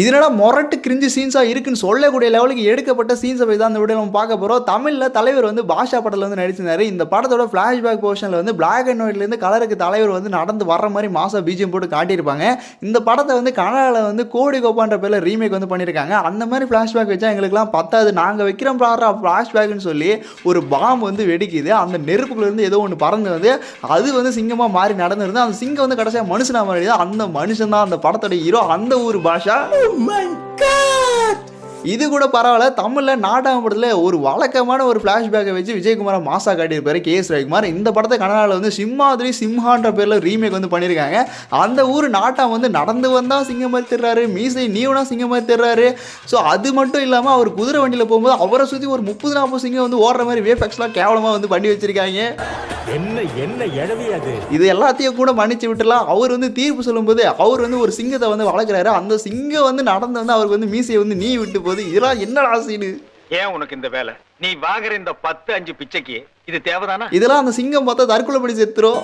இதனால மொரட்டு கிரிஞ்சு சீன்ஸாக இருக்குன்னு சொல்லக்கூடிய லெவலுக்கு எடுக்கப்பட்ட சீன்ஸை போய் தான் இந்த வீடியோ நம்ம பார்க்க போகிறோம் தமிழில் தலைவர் வந்து பாஷா படத்தில் வந்து நடிச்சிருந்தாரு. இந்த படத்தோட ஃப்ளாஷ்பேக் போர்ஷனில் வந்து பிளாக் அண்ட் ஒயிட்லேருந்து கலருக்கு தலைவர் வந்து நடந்து வர்ற மாதிரி மாசா பீஜியம் போட்டு காட்டியிருப்பாங்க. இந்த படத்தை வந்து கனடாவில் வந்து கோடி கோப்பான்ற பேரில் ரீமேக் வந்து பண்ணியிருக்காங்க. அந்த மாதிரி ஃப்ளாஷ்பேக் வச்சா எங்களுக்குலாம் பத்தாது. நாங்கள் வைக்கிறோம் பாடுற ஃப்ளாஷ்பேக்னு சொல்லி ஒரு பாம்பு வந்து வெடிக்குது. அந்த நெருப்புக்குள்ளேருந்து ஏதோ ஒன்று பறந்து வந்து அது வந்து சிங்கமாக மாறி நடந்திருந்து அந்த சிங்கம் வந்து கடைசியாக மனுஷனாக மாறி அந்த மனுஷன் தான் அந்த படத்தோட ஹீரோ அந்த ஊர் பாஷா Oh இது கூட பரவாயில்ல. தமிழில் நாடகம் படத்தில் ஒரு வழக்கமான ஒரு ஃப்ளாஷ்பேக்கை வச்சு விஜயகுமாரை மாசா காட்டியிருப்பார் கே எஸ் ரவிக்குமார். இந்த படத்தை கனடாவில் வந்து சிம்மாதிரி சிம்ஹான்ற பேரில் ரீமேக் வந்து பண்ணியிருக்காங்க. அந்த ஊர் நாட்டம் வந்து நடந்து வந்தால் சிங்கம் மாதிரி தெரிறாரு. மீசை நீவனா சிங்கம் மாதிரி ஸோ அது மட்டும் இல்லாமல் அவர் குதிரை வண்டியில் போகும்போது அவரை சுற்றி ஒரு முப்பது நாற்பது சிங்கம் வந்து ஓடுற மாதிரி வேஃபெக்ஸ்லாம் கேவலமாக வந்து பண்ணி வச்சுருக்காங்க. என்ன என்ன அது? இது எல்லாத்தையும் கூட மன்னிச்சு விட்டுலாம். அவர் வந்து தீர்ப்பு சொல்லும்போது அவர் வந்து ஒரு சிங்கத்தை வந்து வளர்க்குறாரு. அந்த சிங்கம் வந்து நடந்து வந்து அவருக்கு வந்து மீசையை வந்து நீ விட்டு போகுது. இதெல்லாம் என்னடா சீனு? ஏன் உனக்கு இந்த வேலை? நீ வாங்குற இந்த பத்து அஞ்சு பிச்சைக்கு இது தேவைதானா? இதெல்லாம் அந்த சிங்கம் பார்த்தா தற்கொலை பண்ணி செத்துரும்.